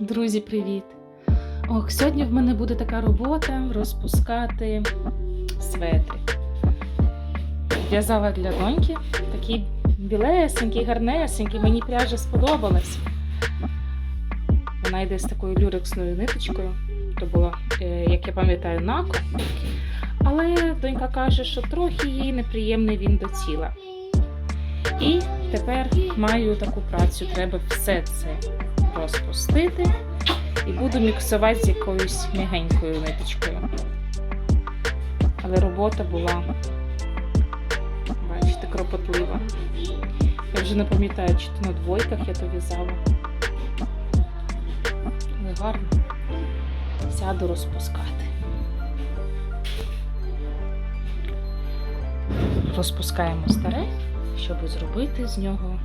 Друзі, привіт! Ох, сьогодні в мене буде така робота розпускати светри. В'язала для доньки такий білесенький, гарнесенький, мені пряжа сподобалась. Вона йде з такою люрексною ниточкою. То було, е, як я пам'ятаю, нако. Але донька каже, що трохи їй неприємний він до тіла. І тепер маю таку працю. Треба все це розпустити і буду міксувати з якоюсь м'ягенькою ниточкою. Але робота була, бачите, кропотлива. Я вже не пам'ятаю, чи то на двойках я то в'язала. Але гарно. Сяду розпускати. Розпускаємо старе, щоб зробити з нього